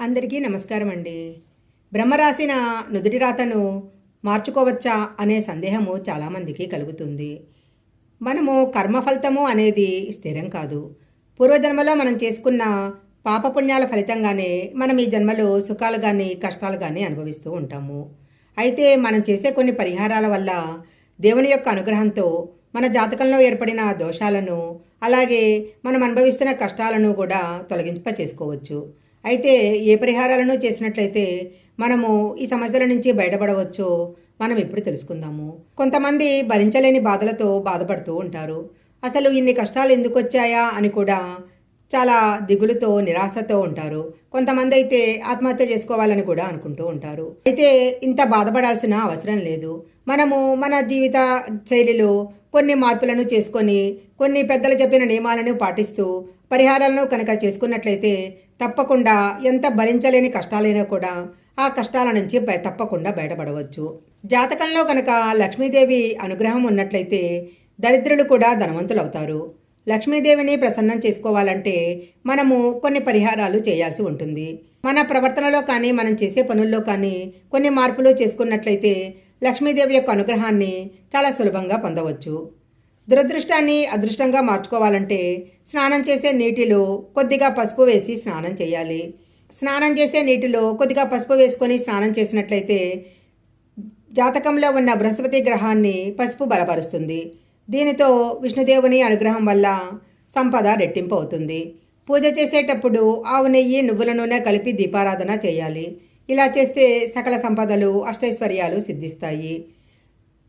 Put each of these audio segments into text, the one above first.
అందరికీ నమస్కారం అండి బ్రహ్మ రాసిన నుదుటి రాతను మార్చుకోవచ్చా అనే సందేహము చాలామందికి కలుగుతుంది. మనము కర్మఫలితము అనేది స్థిరం కాదు. పూర్వజన్మలో మనం చేసుకున్న పాపపుణ్యాల ఫలితంగానే మనం ఈ జన్మలో సుఖాలు కానీ కష్టాలు కానీ అనుభవిస్తూ ఉంటాము. అయితే మనం చేసే కొన్ని పరిహారాల వల్ల దేవుని యొక్క అనుగ్రహంతో మన జాతకంలో ఏర్పడిన దోషాలను అలాగే మనం అనుభవిస్తున్న కష్టాలను కూడా తొలగింప చేసుకోవచ్చు అయితే ఏ పరిహారాలను చేసినట్లయితే మనము ఈ సమస్యల నుంచి బయటపడవచ్చో మనం ఇప్పుడు తెలుసుకుందాము. కొంతమంది భరించలేని బాధలతో బాధపడుతూ ఉంటారు. అసలు ఇన్ని కష్టాలు ఎందుకు వచ్చాయా అని కూడా చాలా దిగులుతో నిరాశతో ఉంటారు. కొంతమంది అయితే ఆత్మహత్య చేసుకోవాలని కూడా అనుకుంటూ ఉంటారు. అయితే ఇంత బాధపడాల్సిన అవసరం లేదు. మనము మన జీవిత శైలిలో కొన్ని మార్పులను చేసుకొని కొన్ని పెద్దలు చెప్పిన నియమాలను పాటిస్తూ పరిహారాలను కనుక చేసుకున్నట్లయితే తప్పకుండా ఎంత భరించలేని కష్టాలైనా కూడా ఆ కష్టాల నుంచి బయ- తప్పకుండా బయటపడవచ్చు. జాతకంలో కనుక లక్ష్మీదేవి అనుగ్రహం ఉన్నట్లయితే దరిద్రులు కూడా ధనవంతులు అవుతారు లక్ష్మీదేవిని ప్రసన్నం చేసుకోవాలంటే మనము కొన్ని పరిహారాలు చేయాల్సి ఉంటుంది. మన ప్రవర్తనలో కానీ మనం చేసే పనుల్లో కానీ కొన్ని మార్పులు చేసుకున్నట్లయితే లక్ష్మీదేవి యొక్క అనుగ్రహాన్ని చాలా సులభంగా పొందవచ్చు. దురదృష్టాన్ని అదృష్టంగా మార్చుకోవాలంటే స్నానం చేసే నీటిలో కొద్దిగా పసుపు వేసి స్నానం చేయాలి. స్నానం చేసే నీటిలో కొద్దిగా పసుపు వేసుకొని స్నానం చేసినట్లయితే జాతకంలో ఉన్న బృహస్పతి గ్రహాన్ని పసుపు బలపరుస్తుంది. దీనితో విష్ణుదేవుని అనుగ్రహం వల్ల సంపద రెట్టింపు అవుతుంది. పూజ చేసేటప్పుడు ఆవు నెయ్యి నువ్వుల నూనె కలిపి దీపారాధన చేయాలి. ఇలా చేస్తే సకల సంపదలు అష్టైశ్వర్యాలు సిద్ధిస్తాయి.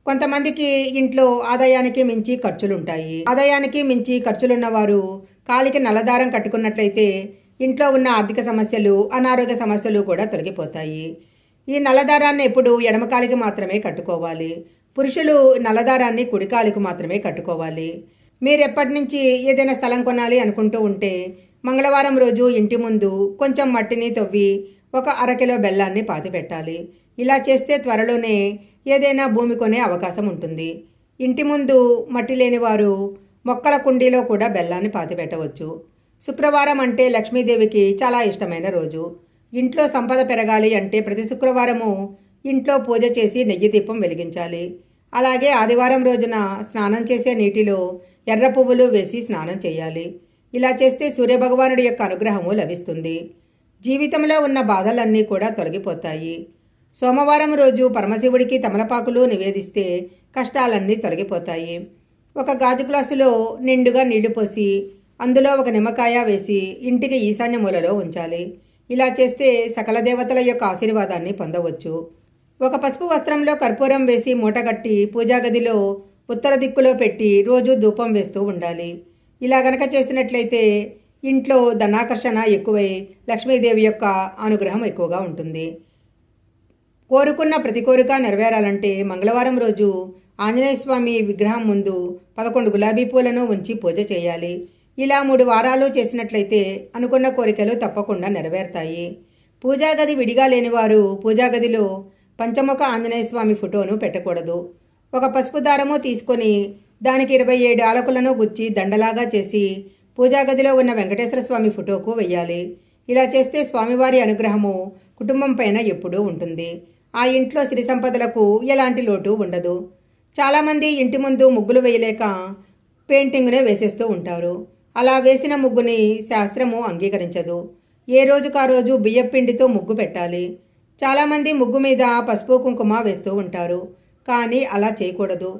కొంతమందికి ఇంట్లో ఆదాయానికి మించి ఖర్చులుంటాయి. ఆదాయానికి మించి ఖర్చులున్న వారు కాలికి నల్లదారం కట్టుకున్నట్లయితే ఇంట్లో ఉన్న ఆర్థిక సమస్యలు అనారోగ్య సమస్యలు కూడా తొలగిపోతాయి. ఈ నల్లదారాన్ని ఎప్పుడు ఎడమకాలికి మాత్రమే కట్టుకోవాలి. పురుషులు నల్లదారాన్ని కుడికాలికి మాత్రమే కట్టుకోవాలి. మీరు ఎప్పటి నుంచి ఏదైనా స్థలం కొనాలి అనుకుంటూ ఉంటే మంగళవారం రోజు ఇంటి ముందు కొంచెం మట్టిని తవ్వి ఒక అరకిలో బెల్లాన్ని పాతిపెట్టాలి. ఇలా చేస్తే త్వరలోనే ఏదైనా భూమి కొనే అవకాశం ఉంటుంది. ఇంటి ముందు మట్టి లేని వారు మొక్కల కుండీలో కూడా బెల్లాన్ని పాతిపెట్టవచ్చు. శుక్రవారం అంటే లక్ష్మీదేవికి చాలా ఇష్టమైన రోజు. ఇంట్లో సంపద పెరగాలి అంటే ప్రతి శుక్రవారము ఇంట్లో పూజ చేసి నెయ్యి దీపం వెలిగించాలి. అలాగే ఆదివారం రోజున స్నానం చేసే నీటిలో ఎర్ర పువ్వులు వేసి స్నానం చేయాలి. ఇలా చేస్తే సూర్యభగవానుడి యొక్క అనుగ్రహము లభిస్తుంది. జీవితంలో ఉన్న బాధలన్నీ కూడా తొలగిపోతాయి. సోమవారం రోజు పరమశివుడికి తమలపాకులు నివేదిస్తే కష్టాలన్నీ తొలగిపోతాయి. ఒక గాజు గ్లాసులో నిండుగా నీళ్ళు పోసి అందులో ఒక నిమ్మకాయ వేసి ఇంటికి ఈశాన్య మూలలో ఉంచాలి. ఇలా చేస్తే సకల దేవతల యొక్క ఆశీర్వాదాన్ని పొందవచ్చు. ఒక పసుపు వస్త్రంలో కర్పూరం వేసి మూటగట్టి పూజా గదిలో ఉత్తర దిక్కులో పెట్టి రోజు ధూపం వేస్తూ ఉండాలి. ఇలా గనక చేసినట్లయితే ఇంట్లో ధనాకర్షణ ఎక్కువై లక్ష్మీదేవి యొక్క అనుగ్రహం ఎక్కువగా ఉంటుంది. కోరుకున్న ప్రతి కోరిక నెరవేరాలంటే మంగళవారం రోజు ఆంజనేయ స్వామి విగ్రహం ముందు పదకొండు గులాబీ పూలను ఉంచి పూజ చేయాలి. ఇలా మూడు వారాలు చేసినట్లయితే అనుకున్న కోరికలు తప్పకుండా నెరవేరుతాయి. పూజా గది విడిగా లేనివారు పూజాగదిలో పంచముఖ ఆంజనేయ స్వామి ఫోటోను పెట్టకూడదు. ఒక పసుపు దారము తీసుకొని దానికి ఇరవై ఏడు ఆలకులను గుచ్చి దండలాగా చేసి పూజా గదిలో ఉన్న వెంకటేశ్వర స్వామి ఫోటోకు వెయ్యాలి. ఇలా చేస్తే స్వామివారి అనుగ్రహము కుటుంబం పైన ఎప్పుడూ ఉంటుంది. ఆ ఇంట్లో సిరి సంపదలకు ఎలాంటి లోటు ఉండదు. చాలామంది ఇంటి ముందు ముగ్గులు వేయలేక పెయింటింగ్నే వేసేస్తూ ఉంటారు. అలా వేసిన ముగ్గుని శాస్త్రము అంగీకరించదు. ఏ రోజుకు ఆ రోజు బియ్యపిండితో ముగ్గు పెట్టాలి. చాలామంది ముగ్గు మీద పసుపు కుంకుమ వేస్తూ ఉంటారు. కానీ అలా చేయకూడదు.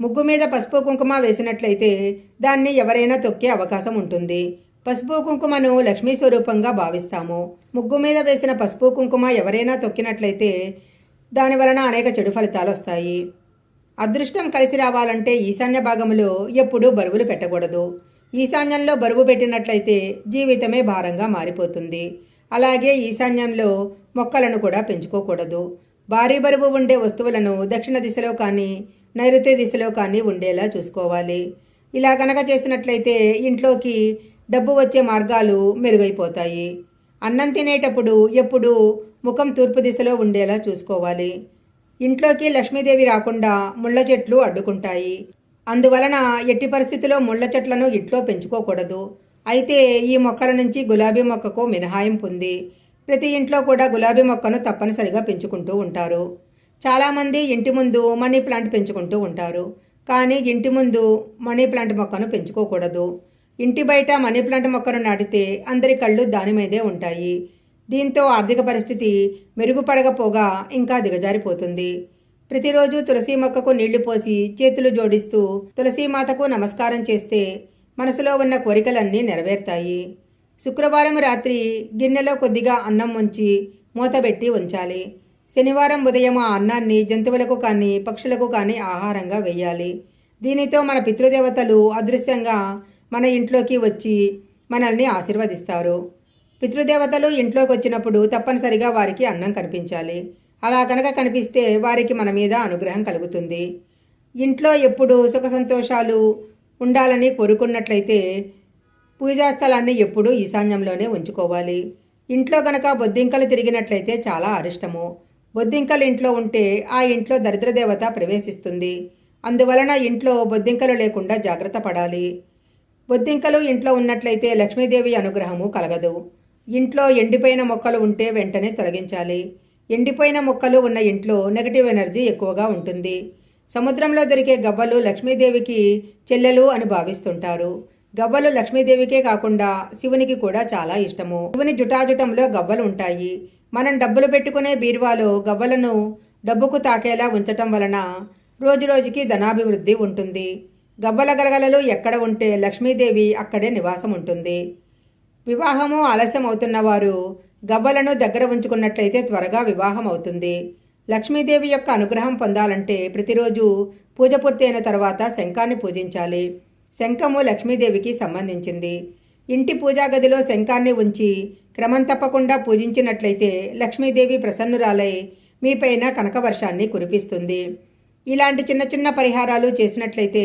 ముగ్గు మీద పసుపు కుంకుమ వేసినట్లయితే దాన్ని ఎవరైనా తొక్కే అవకాశం ఉంటుంది. పసుపు కుంకుమను లక్ష్మీ స్వరూపంగా భావిస్తాము. ముగ్గు మీద వేసిన పసుపు కుంకుమ ఎవరైనా తొక్కినట్లయితే దాని వలన అనేక చెడు ఫలితాలు వస్తాయి. అదృష్టం కలిసి రావాలంటే ఈశాన్య భాగంలో ఎప్పుడూ బరువులు పెట్టకూడదు. ఈశాన్యంలో బరువు పెట్టినట్లయితే జీవితమే భారంగా మారిపోతుంది. అలాగే ఈశాన్యంలో మొక్కలను కూడా పెంచుకోకూడదు. భారీ బరువు ఉండే వస్తువులను దక్షిణ దిశలో కానీ నైరుతి దిశలో కానీ ఉండేలా చూసుకోవాలి. ఇలా కనుక చేసినట్లయితే ఇంట్లోకి డబ్బు వచ్చే మార్గాలు మెరుగైపోతాయి. అన్నం తినేటప్పుడు ఎప్పుడూ ముఖం తూర్పు దిశలో ఉండేలా చూసుకోవాలి. ఇంట్లోకి లక్ష్మీదేవి రాకుండా ముళ్ళ చెట్లు అడ్డుకుంటాయి. అందువలన ఎట్టి పరిస్థితిలో ముళ్ళ చెట్లను ఇంట్లో పెంచుకోకూడదు. అయితే ఈ మొక్కల నుంచి గులాబీ మొక్కకు మినహాయింపు ఉంది. ప్రతి ఇంట్లో కూడా గులాబీ మొక్కను తప్పనిసరిగా పెంచుకుంటూ ఉంటారు. చాలామంది ఇంటి ముందు మనీ ప్లాంట్ పెంచుకుంటూ ఉంటారు. కానీ ఇంటి ముందు మనీ ప్లాంట్ మొక్కను పెంచుకోకూడదు. ఇంటి బయట మనీ ప్లాంట్ మొక్కను నాటితే అందరి కళ్ళు దాని మీదే ఉంటాయి. దీంతో ఆర్థిక పరిస్థితి మెరుగుపడకపోగా ఇంకా దిగజారిపోతుంది. ప్రతిరోజు తులసి మొక్కకు నీళ్ళు పోసి చేతులు జోడిస్తూ తులసి మాతకు నమస్కారం చేస్తే మనసులో ఉన్న కోరికలన్నీ నెరవేరుతాయి. శుక్రవారం రాత్రి గిన్నెలో కొద్దిగా అన్నం ఉంచి మూతబెట్టి ఉంచాలి. శనివారం ఉదయం ఆ అన్నాన్ని జంతువులకు కానీ పక్షులకు కానీ ఆహారంగా వేయాలి. దీనితో మన పితృదేవతలు అదృశ్యంగా మన ఇంట్లోకి వచ్చి మనల్ని ఆశీర్వదిస్తారు. పితృదేవతలు ఇంట్లోకి వచ్చినప్పుడు తప్పనిసరిగా వారికి అన్నం కనిపించాలి. అలా కనుక కనిపిస్తే వారికి మన మీద అనుగ్రహం కలుగుతుంది. ఇంట్లో ఎప్పుడు సుఖ సంతోషాలు ఉండాలని కోరుకున్నట్లయితే పూజా స్థలాన్ని ఎప్పుడూ ఈశాన్యంలోనే ఉంచుకోవాలి. ఇంట్లో గనక బొద్దింకలు తిరిగినట్లయితే చాలా అరిష్టము. బొద్దింకలు ఇంట్లో ఉంటే ఆ ఇంట్లో దరిద్ర దేవత ప్రవేశిస్తుంది. అందువలన ఇంట్లో బొద్దింకలు లేకుండా జాగ్రత్త పడాలి. బొద్దింకలు ఇంట్లో ఉన్నట్లయితే లక్ష్మీదేవి అనుగ్రహము కలగదు. ఇంట్లో ఎండిపోయిన మొక్కలు ఉంటే వెంటనే తొలగించాలి. ఎండిపోయిన మొక్కలు ఉన్న ఇంట్లో నెగటివ్ ఎనర్జీ ఎక్కువగా ఉంటుంది. సముద్రంలో దొరికే గవ్వలు లక్ష్మీదేవికి చెల్లెలు అని భావిస్తుంటారు. గవ్వలు లక్ష్మీదేవికే కాకుండా శివునికి కూడా చాలా ఇష్టము. శివుని జుటాజుటంలో గవ్వలు ఉంటాయి. మనం డబ్బులు పెట్టుకునే బీరువాలో గవ్వలను డబ్బుకు తాకేలా ఉంచటం వలన రోజురోజుకి ధనాభివృద్ధి ఉంటుంది. గబ్బలగలగలలు ఎక్కడ ఉంటే లక్ష్మీదేవి అక్కడే నివాసం ఉంటుంది వివాహము ఆలస్యం అవుతున్న వారు గబ్బలను దగ్గర ఉంచుకున్నట్లయితే త్వరగా వివాహం అవుతుంది లక్ష్మీదేవి యొక్క అనుగ్రహం పొందాలంటే ప్రతిరోజు పూజ పూర్తయిన తర్వాత శంఖాన్ని పూజించాలి. శంఖము లక్ష్మీదేవికి సంబంధించింది. ఇంటి పూజా గదిలో శంఖాన్ని ఉంచి క్రమం తప్పకుండా పూజించినట్లయితే లక్ష్మీదేవి ప్రసన్నురాలై మీపైన కనకవర్షాన్ని కురిపిస్తుంది. ఇలాంటి చిన్న చిన్న పరిహారాలు చేసినట్లయితే